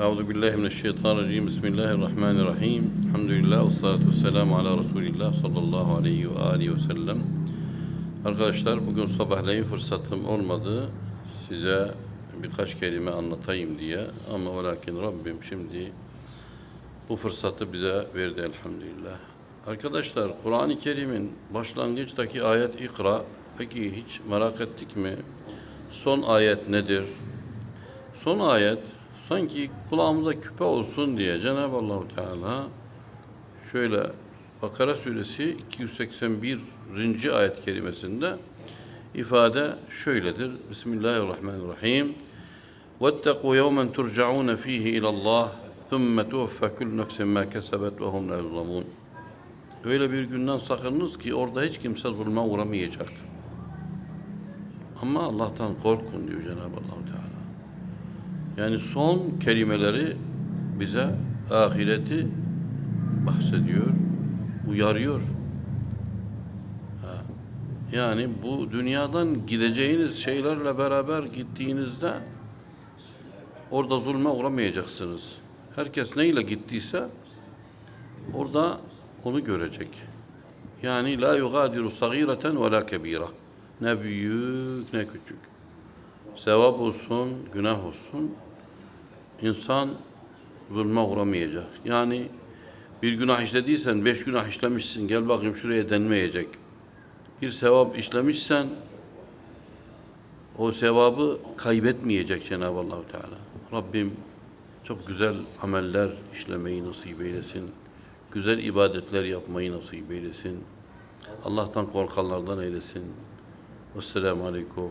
Euzu billahi mineşşeytanirracim. Bismillahirrahmanirrahim. Elhamdülillah ve salatu vesselamu ala Resulillah sallallahu aleyhi ve alihi ve sellem. Arkadaşlar bugün sabahleyin fırsatım olmadı. Size birkaç kelime anlatayım diye. Ama ve lakin Rabbim şimdi bu fırsatı bize verdi elhamdülillah. Arkadaşlar Kur'an-ı Kerim'in başlangıçtaki ayet ikra. Peki hiç merak ettik mi? Son ayet nedir? Son ayet sanki kulağımıza küpe olsun diye Cenab-ı Allahu Teala şöyle Bakara suresi 281. ayet kerimesinde ifade şöyledir. Bismillahirrahmanirrahim. وَاتَّقُوا يَوْمًا تُرْجَعُونَ ف۪يهِ اِلَى اللّٰهِ ثُمَّ تُوَفَّ كُلُّ نَفْسٍ مَا كَسَبَتْ وَهُمْ لَا يُظْلَمُونَ Öyle bir günden sakınınız ki orada hiç kimse zulme uğramayacak. Ama Allah'tan korkun diyor Cenab-ı Allah Teala. Yani son kelimeleri bize ahireti bahsediyor, uyarıyor. Ha. Yani bu dünyadan gideceğiniz şeylerle beraber gittiğinizde orada zulme uğramayacaksınız. Herkes neyle gittiyse orada onu görecek. Yani la yugadiru sagireten ve la kebira. Ne büyük ne küçük. Sevap olsun, günah olsun. İnsan zulme uğramayacak. Yani bir günah işlediysen, beş günah işlemişsin, gel bakayım şuraya denmeyecek. Bir sevap işlemişsen, o sevabı kaybetmeyecek Cenab-ı Allahu Teala. Rabbim çok güzel ameller işlemeyi nasip eylesin. Güzel ibadetler yapmayı nasip eylesin. Allah'tan korkanlardan eylesin. Vesselamu Aleyküm